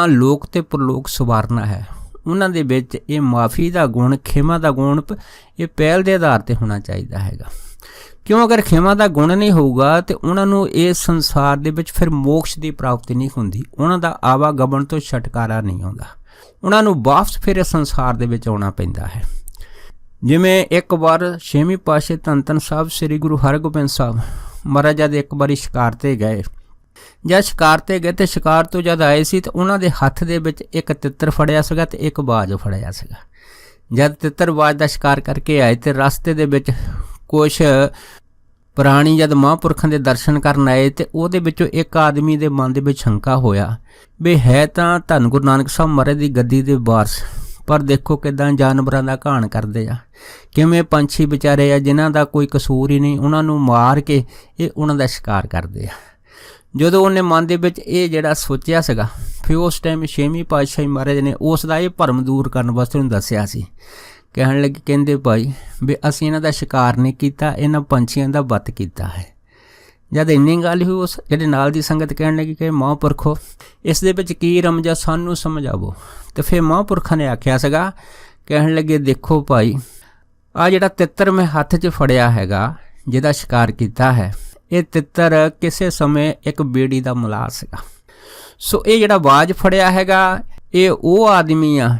ਆਪਣਾ ਲੋਕ ਤੇ ਪਰਲੋਕ ਸਵਾਰਨਾ ਹੈ। ਉਹਨਾਂ ਦੇ ਵਿੱਚ ਇਹ ਮਾਫੀ ਦਾ ਗੁਣ, ਖਿਮਾ ਦਾ ਗੁਣ, ਇਹ ਪਹਿਲ ਦੇ ਆਧਾਰ ਤੇ ਹੋਣਾ ਚਾਹੀਦਾ ਹੈਗਾ। ਕਿਉਂ ਅਗਰ ਖਿਮਾ ਦਾ ਗੁਣ ਨਹੀਂ ਹੋਊਗਾ ਤੇ ਉਹਨਾਂ ਨੂੰ ਇਹ ਸੰਸਾਰ ਦੇ ਵਿੱਚ ਫਿਰ ਮੋਕਸ਼ ਦੀ ਪ੍ਰਾਪਤੀ ਨਹੀਂ ਹੁੰਦੀ। ਉਹਨਾਂ ਦਾ ਆਵਾਗਮਨ ਤੋਂ ਛਟਕਾਰਾ ਨਹੀਂ ਆਉਂਦਾ। ਉਹਨਾਂ ਨੂੰ ਵਾਪਸ ਫਿਰ ਇਸ ਸੰਸਾਰ ਦੇ ਵਿੱਚ ਆਉਣਾ ਪੈਂਦਾ ਹੈ। ਜਿਵੇਂ ਇੱਕ ਵਾਰ ਛੇਵੀਂ ਪਾਸ਼ੇ ਧੰਨ ਧੰਨ ਸਾਹਿਬ ਸ੍ਰੀ ਗੁਰੂ ਹਰਗੋਬਿੰਦ ਸਾਹਿਬ ਮਹਾਰਾਜਾ ਦੇ ਇੱਕ ਵਾਰੀ ਸ਼ਿਕਾਰ ਤੇ ਗਏ। ਜਦ ਸ਼ਿਕਾਰ ਤੇ ਗਏ ਤੇ ਸ਼ਿਕਾਰ ਤੋਂ ਜਦ ਆਏ ਸੀ ਤੇ ਉਹਨਾਂ ਦੇ ਹੱਥ ਦੇ ਵਿੱਚ ਇੱਕ ਤਿੱਤਰ ਫੜਿਆ ਸੀਗਾ ਤੇ ਇੱਕ ਬਾਜ ਫੜਿਆ ਸੀਗਾ। ਜਦ ਤਿੱਤਰ ਬਾਜ ਦਾ ਸ਼ਿਕਾਰ ਕਰਕੇ ਆਏ ਤੇ ਰਸਤੇ ਦੇ ਵਿੱਚ ਕੁਝ ਪ੍ਰਾਣੀ ਜਦ ਮਹਾਂਪੁਰਖਾਂ ਦੇ ਦਰਸ਼ਨ ਕਰਨ ਆਏ ਤੇ ਉਹਦੇ ਵਿੱਚੋਂ ਇੱਕ ਆਦਮੀ ਦੇ ਮਨ ਦੇ ਵਿੱਚ ਸ਼ੰਕਾ ਹੋਇਆ, ਵੀ ਹੈ ਤਾਂ ਧੰਨ ਗੁਰੂ ਨਾਨਕ ਸਾਹਿਬ ਮਹਾਰਾਜ ਦੀ ਗੱਦੀ ਦੇ ਵਾਰਸ, ਪਰ ਦੇਖੋ ਕਿਦਾਂ ਜਾਨਵਰਾਂ ਦਾ ਘਾਣ ਕਰਦੇ ਆ। ਕਿਵੇਂ ਪੰਛੀ ਵਿਚਾਰੇ ਆ ਜਿਨ੍ਹਾਂ ਦਾ ਕੋਈ ਕਸੂਰ ਹੀ ਨਹੀਂ, ਉਹਨਾਂ ਨੂੰ ਮਾਰ ਕੇ ਇਹ ਉਹਨਾਂ ਦਾ ਸ਼ਿਕਾਰ ਕਰਦੇ ਆ। ਜਦੋਂ ਉਹਨੇ ਮਨ ਦੇ ਵਿੱਚ ਇਹ ਜਿਹੜਾ ਸੋਚਿਆ ਸੀਗਾ, ਫਿਰ ਉਸ ਟਾਈਮ ਛੇਵੀਂ ਪਾਤਸ਼ਾਹੀ ਮਹਾਰਾਜ ਨੇ ਉਸ ਦਾ ਇਹ ਭਰਮ ਦੂਰ ਕਰਨ ਵਾਸਤੇ ਉਹਨੂੰ ਦੱਸਿਆ ਸੀ। ਕਹਿਣ ਲੱਗੇ, ਕਹਿੰਦੇ ਭਾਈ, ਵੀ ਅਸੀਂ ਇਹਨਾਂ ਦਾ ਸ਼ਿਕਾਰ ਨਹੀਂ ਕੀਤਾ, ਇਹਨਾਂ ਪੰਛੀਆਂ ਦਾ ਵੱਤ ਕੀਤਾ ਹੈ। ਜਦ ਇੰਨੀ ਗੱਲ ਹੋਈ, ਉਸ ਜਿਹੜੇ ਨਾਲ ਦੀ ਸੰਗਤ ਕਹਿਣ ਲੱਗੀ ਕਿ ਮਹਾਂਪੁਰਖੋ ਇਸ ਦੇ ਵਿੱਚ ਕੀ ਰਮਜਾ ਸਾਨੂੰ ਸਮਝਾਵੋ। ਤੇ ਫਿਰ ਮਹਾਂਪੁਰਖਾਂ ਨੇ ਆਖਿਆ ਸੀਗਾ, ਕਹਿਣ ਲੱਗੇ, ਦੇਖੋ ਭਾਈ ਆ ਜਿਹੜਾ ਤਿੱਤਰ ਮੈਂ ਹੱਥ 'ਚ ਫੜਿਆ ਹੈਗਾ, ਜਿਹਦਾ ਸ਼ਿਕਾਰ ਕੀਤਾ ਹੈ ਇਹ ਤਿੱਤਰ ਕਿਸੇ ਸਮੇਂ ਇੱਕ ਬੇੜੀ ਦਾ ਮਲਾਹ ਸੀਗਾ। ਸੋ ਇਹ ਜਿਹੜਾ ਬਾਜ ਫੜਿਆ ਹੈਗਾ, ਇਹ ਉਹ ਆਦਮੀ ਆ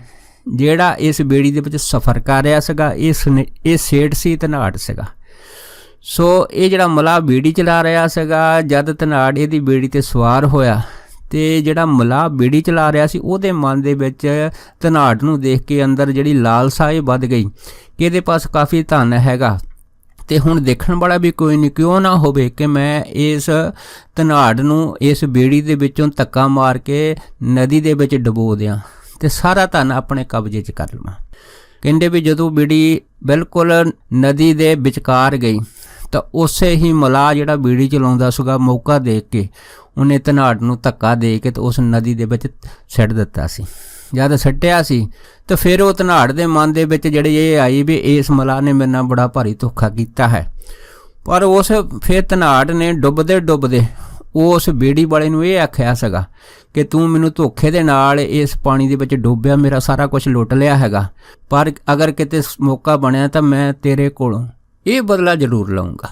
ਜਿਹੜਾ ਇਸ ਬੇੜੀ ਦੇ ਵਿੱਚ ਸਫ਼ਰ ਕਰ ਰਿਹਾ ਸੀਗਾ, ਇਸ ਨੇ- ਇਹ ਸੇਠ ਸੀ, ਧਨਾੜ ਸੀਗਾ। ਸੋ ਇਹ ਜਿਹੜਾ ਮਲਾ ਬੀੜੀ ਚਲਾ ਰਿਹਾ ਸੀਗਾ, ਜਦ ਧਨਾੜ ਇਹਦੀ ਬੇੜੀ ਤੇ ਸਵਾਰ ਹੋਇਆ ਤੇ ਜਿਹੜਾ ਮਲਾ ਬੀੜੀ ਚਲਾ ਰਿਹਾ ਸੀ, ਉਹਦੇ ਮਨ ਦੇ ਵਿੱਚ ਧਨਾੜ ਨੂੰ ਦੇਖ ਕੇ ਅੰਦਰ ਜਿਹੜੀ ਲਾਲਸਾ ਇਹ ਵੱਧ ਗਈ ਕਿ ਇਹਦੇ ਪਾਸ ਕਾਫੀ ਧਨ ਹੈਗਾ। ਤੇ ਹੁਣ ਦੇਖਣ ਵਾਲਾ ਵੀ ਕੋਈ ਨਹੀਂ ਕਿਉਂ ਨਾ ਹੋਵੇ ਕਿ ਮੈਂ ਇਸ ਧਨਾੜ ਨੂੰ ਇਸ ਬੇੜੀ ਦੇ ਵਿੱਚੋਂ ਧੱਕਾ ਮਾਰ ਕੇ ਨਦੀ ਦੇ ਵਿੱਚ ਡਬੋ ਦਿਆਂ ਤੇ ਸਾਰਾ ਧਨ ਆਪਣੇ ਕਬਜ਼ੇ 'ਚ ਕਰ ਲਵਾਂ। ਕਹਿੰਦੇ ਵੀ ਜਦੋਂ ਬੀੜੀ ਬਿਲਕੁਲ ਨਦੀ ਦੇ ਵਿਚਕਾਰ ਗਈ ਤਾਂ ਉਸੇ ਹੀ ਮਲਾ ਜਿਹੜਾ ਬੀੜੀ ਚਲਾਉਂਦਾ ਸੀਗਾ ਮੌਕਾ ਦੇਖ ਕੇ ਉਹਨੇ ਧਨਾੜ ਨੂੰ ਧੱਕਾ ਦੇ ਕੇ ਤੇ ਉਸ ਨਦੀ ਦੇ ਵਿੱਚ ਛੱਡ ਦਿੱਤਾ ਸੀ। ਜਦ ਸੱਟਿਆ ਸੀ, ਤਾਂ ਫਿਰ ਉਹ ਧਨਾੜ ਦੇ ਮਨ ਦੇ ਵਿੱਚ ਜਿਹੜੀ ਇਹ ਆਈ ਵੀ ਇਸ ਮਲਾ ਨੇ ਮੇਰੇ ਨਾਲ ਬੜਾ ਭਾਰੀ ਧੋਖਾ ਕੀਤਾ ਹੈ। ਪਰ ਉਸ ਫਿਰ ਧਨਾੜ ਨੇ ਡੁੱਬਦੇ ਡੁੱਬਦੇ ਉਸ ਬੇੜੀ ਵਾਲੇ ਨੂੰ ਇਹ ਆਖਿਆ ਸੀਗਾ ਕਿ ਤੂੰ ਮੈਨੂੰ ਧੋਖੇ ਦੇ ਨਾਲ ਇਸ ਪਾਣੀ ਦੇ ਵਿੱਚ ਡੁੱਬਿਆ, ਮੇਰਾ ਸਾਰਾ ਕੁਝ ਲੁੱਟ ਲਿਆ ਹੈਗਾ। ਪਰ ਅਗਰ ਕਿਤੇ ਮੌਕਾ ਬਣਿਆ ਤਾਂ ਮੈਂ ਤੇਰੇ ਕੋਲੋਂ ਇਹ ਬਦਲਾ ਜ਼ਰੂਰ ਲਵਾਂਗਾ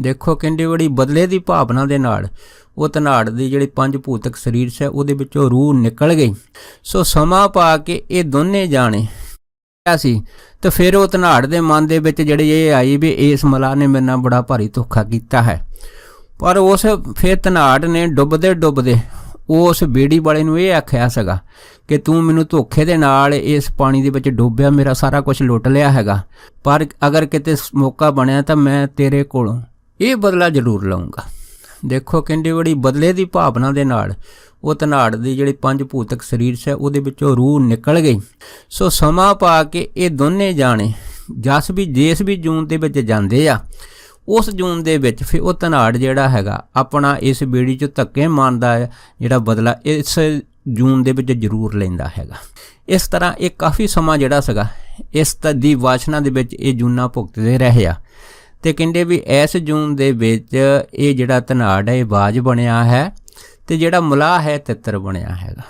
ਦੇਖੋ ਕਿੰਨੀ ਬੜੀ ਬਦਲੇ ਦੀ ਭਾਵਨਾ ਦੇ ਨਾਲ ਉਹ ਧਨਾੜ ਦੀ ਜਿਹੜੀ ਪੰਜ ਭੂਤਕ ਸਰੀਰ ਸੀ, ਉਹਦੇ ਵਿੱਚੋਂ ਰੂਹ ਨਿਕਲ ਗਈ। ਸੋ ਸਮਾਂ ਪਾ ਕੇ ਇਹ ਦੋਨੇ ਜਾਣੇ ਸੀ ਤੇ ਫਿਰ ਉਹ ਧਨਾੜ ਦੇ ਮਨ ਦੇ ਵਿੱਚ ਜਿਹੜੀ ਇਹ ਆਈ ਵੀ ਇਸ ਮਲਾ ਨੇ ਮੇਰੇ ਨਾਲ ਬੜਾ ਭਾਰੀ ਧੋਖਾ ਕੀਤਾ ਹੈ। ਪਰ ਉਸ ਫਿਰ ਧਨਾੜ ਨੇ ਡੁੱਬਦੇ ਡੁੱਬਦੇ ਉਸ ਬੇੜੀ ਵਾਲੇ ਨੂੰ ਇਹ ਆਖਿਆ ਸੀਗਾ ਕਿ ਤੂੰ ਮੈਨੂੰ ਧੋਖੇ ਦੇ ਨਾਲ ਇਸ ਪਾਣੀ ਦੇ ਵਿੱਚ ਡੁੱਬਿਆ, ਮੇਰਾ ਸਾਰਾ ਕੁਝ ਲੁੱਟ ਲਿਆ ਹੈਗਾ। ਪਰ ਅਗਰ ਕਿਤੇ ਮੌਕਾ ਬਣਿਆ ਤਾਂ ਮੈਂ ਤੇਰੇ ਕੋਲੋਂ ਇਹ ਬਦਲਾ ਜ਼ਰੂਰ ਲਵਾਂਗਾ ਦੇਖੋ ਕਹਿੰਦੇ ਬੜੀ ਬਦਲੇ ਦੀ ਭਾਵਨਾ ਦੇ ਨਾਲ, ਉਹ ਧਨਾੜ ਦੀ ਜਿਹੜੀ ਪੰਜ ਭੂਤਕ ਸਰੀਰ ਸੀ, ਉਹਦੇ ਵਿੱਚੋਂ ਰੂਹ ਨਿਕਲ ਗਈ। ਸੋ ਸਮਾਂ ਪਾ ਕੇ ਇਹ ਦੋਨੇ ਜਾਣੇ ਜਸ ਵੀ, ਜੇਸ ਵੀ ਜੂਨ ਦੇ ਵਿੱਚ ਜਾਂਦੇ ਆ, ਉਸ ਜੂਨ ਦੇ ਵਿੱਚ ਫਿਰ ਉਹ ਧਨਾੜ ਜਿਹੜਾ ਹੈਗਾ, ਆਪਣਾ ਇਸ ਬੇੜੀ ਚ ਧੱਕੇ ਮਾਰਦਾ ਹੈ, ਜਿਹੜਾ ਬਦਲਾ ਇਸ ਜੂਨ ਦੇ ਵਿੱਚ ਜ਼ਰੂਰ ਲੈਂਦਾ ਹੈਗਾ। ਇਸ ਤਰ੍ਹਾਂ ਇਹ ਕਾਫੀ ਸਮਾਂ ਜਿਹੜਾ ਸੀਗਾ, ਇਸ ਤ, ਦੀ ਵਾਸ਼ਨਾ ਦੇ ਵਿੱਚ ਇਹ ਜੂਨਾ ਭੁਗਤਦੇ ਰਹੇ ਆ। ਤੇ ਕਹਿੰਦੇ ਵੀ ਇਸ ਜੂਨ ਦੇ ਵਿੱਚ ਇਹ ਜਿਹੜਾ ਧਨਾੜ ਹੈ, ਇਹ ਬਾਜ ਬਣਿਆ ਹੈ ਤੇ ਜਿਹੜਾ ਮਲਾਹ ਹੈ ਤਿੱਤਰ ਬਣਿਆ ਹੈਗਾ।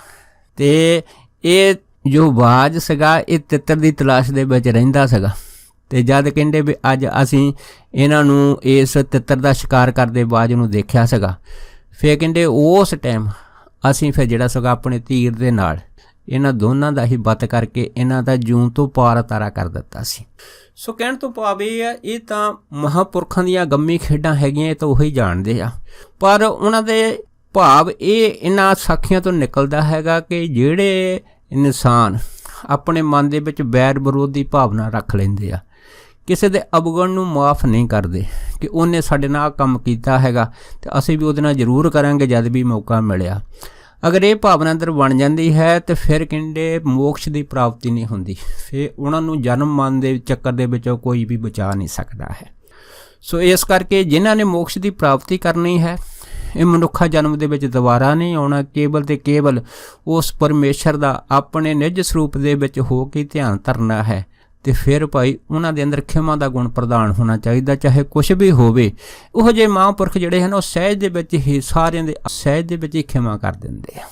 ਤੇ ਇਹ ਜੋ ਬਾਜ ਸੀਗਾ, ਇਹ ਤਿੱਤਰ ਦੀ ਤਲਾਸ਼ ਦੇ ਵਿੱਚ ਰਹਿੰਦਾ ਸੀਗਾ। ਤੇ ਜਦ ਕਹਿੰਦੇ ਵੀ ਅੱਜ ਅਸੀਂ ਇਹਨਾਂ ਨੂੰ ਇਸ ਤਿੱਤਰ ਦਾ ਸ਼ਿਕਾਰ ਕਰਦੇ ਬਾਜ ਨੂੰ ਦੇਖਿਆ ਸੀਗਾ, ਫਿਰ ਕਹਿੰਦੇ ਉਸ ਟਾਈਮ ਅਸੀਂ ਫਿਰ ਜਿਹੜਾ ਸੀਗਾ ਆਪਣੇ ਤੀਰ ਦੇ ਨਾਲ ਇਹਨਾਂ ਦੋਨਾਂ ਦਾ ਹੀ ਬੱਤ ਕਰਕੇ ਇਹਨਾਂ ਦਾ ਜੂਨ ਤੋਂ ਪਾਰ ਤਾਰਾ ਕਰ ਦਿੱਤਾ ਸੀ। ਸੋ ਕਹਿਣ ਤੋਂ ਭਾਵ ਇਹ ਆ, ਇਹ ਤਾਂ ਮਹਾਪੁਰਖਾਂ ਦੀਆਂ ਗੰਮੀ ਖੇਡਾਂ ਹੈਗੀਆਂ, ਇਹ ਤਾਂ ਉਹੀ ਜਾਣਦੇ ਆ। ਪਰ ਉਹਨਾਂ ਦੇ ਭਾਵ ਇਹ ਇਹਨਾਂ ਸਾਖੀਆਂ ਤੋਂ ਨਿਕਲਦਾ ਹੈਗਾ ਕਿ ਜਿਹੜੇ ਇਨਸਾਨ ਆਪਣੇ ਮਨ ਦੇ ਵਿੱਚ ਬੈਰ ਵਿਰੋਧ ਦੀ ਭਾਵਨਾ ਰੱਖ ਲੈਂਦੇ ਆ, ਕਿਸੇ ਦੇ ਅਵਗੁਣ ਨੂੰ ਮਾਫ ਨਹੀਂ ਕਰਦੇ ਕਿ ਉਹਨੇ ਸਾਡੇ ਨਾਲ ਕੰਮ ਕੀਤਾ ਹੈਗਾ ਤੇ ਅਸੀਂ ਵੀ ਉਹਦੇ ਨਾਲ ਜ਼ਰੂਰ ਕਰਾਂਗੇ ਜਦ ਵੀ ਮੌਕਾ ਮਿਲਿਆ। ਅਗਰ ਇਹ ਭਾਵਨਾ ਅੰਦਰ ਬਣ ਜਾਂਦੀ ਹੈ, ਤੇ ਫਿਰ ਕਹਿੰਦੇ ਮੋਕਸ਼ ਦੀ ਪ੍ਰਾਪਤੀ ਨਹੀਂ ਹੁੰਦੀ। ਫਿਰ ਉਹਨਾਂ ਨੂੰ ਜਨਮ ਮਨ ਦੇ ਚੱਕਰ ਦੇ ਵਿੱਚੋਂ ਕੋਈ ਵੀ ਬਚਾ ਨਹੀਂ ਸਕਦਾ ਹੈ। ਸੋ ਇਸ ਕਰਕੇ ਜਿਨ੍ਹਾਂ ਨੇ ਮੋਕਸ਼ ਦੀ ਪ੍ਰਾਪਤੀ ਕਰਨੀ ਹੈ, ਇਹ ਮਨੁੱਖਾ ਜਨਮ ਦੇ ਵਿੱਚ ਦੁਬਾਰਾ ਨਹੀਂ ਆਉਣਾ, ਕੇਵਲ ਤੇ ਕੇਵਲ ਉਸ ਪਰਮੇਸ਼ਰ ਦਾ ਆਪਣੇ ਨਿੱਜ ਸਰੂਪ ਦੇ ਵਿੱਚ ਹੋ ਕੇ ਧਿਆਨ ਧਰਨਾ ਹੈ। ਤੇ ਫਿਰ ਭਾਈ ਉਹਨਾਂ ਦੇ ਅੰਦਰ ਖਿਮਾ ਦਾ ਗੁਣ ਪ੍ਰਦਾਨ ਹੋਣਾ ਚਾਹੀਦਾ, ਚਾਹੇ ਕੁਝ ਵੀ ਹੋਵੇ। ਉਹ ਜੇ ਮਹਾਂਪੁਰਖ ਜਿਹੜੇ ਹਨ, ਉਹ ਸਹਿਜ ਦੇ ਵਿੱਚ ਹੀ ਸਾਰਿਆਂ ਦੇ ਸਹਿਜ ਦੇ ਵਿੱਚ ਹੀ ਖਿਮਾ ਕਰ ਦਿੰਦੇ ਆ।